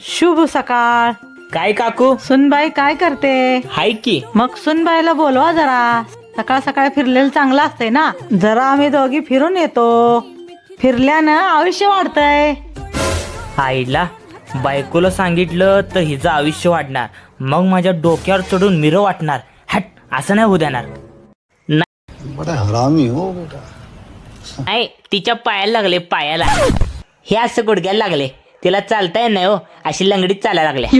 शुभ सकाळ. काय काकू? सुनबाई काय करते? हाय की. मग सुनबाईला बोलवा जरा. सकाळ सकाळ फिरलेलं चांगलं असतंय ना. जरा आम्ही दोघी फिरून येतो. फिरल्यानं आयुष्य वाढतंय. आईला बायकोला सांगितलं तर हिचं आयुष्य वाढणार. मग माझ्या डोक्यावर चढून मिरं वाटणार. हट असं नाही होऊ देणार. बड़ा हरामी हो बेटा. नाही तिच्या पायाला लागले पायाला. हे असं गुडघ्याला लागले. तिला चालता येत नाही हो अशी लंगडीत चालायला लागल्या.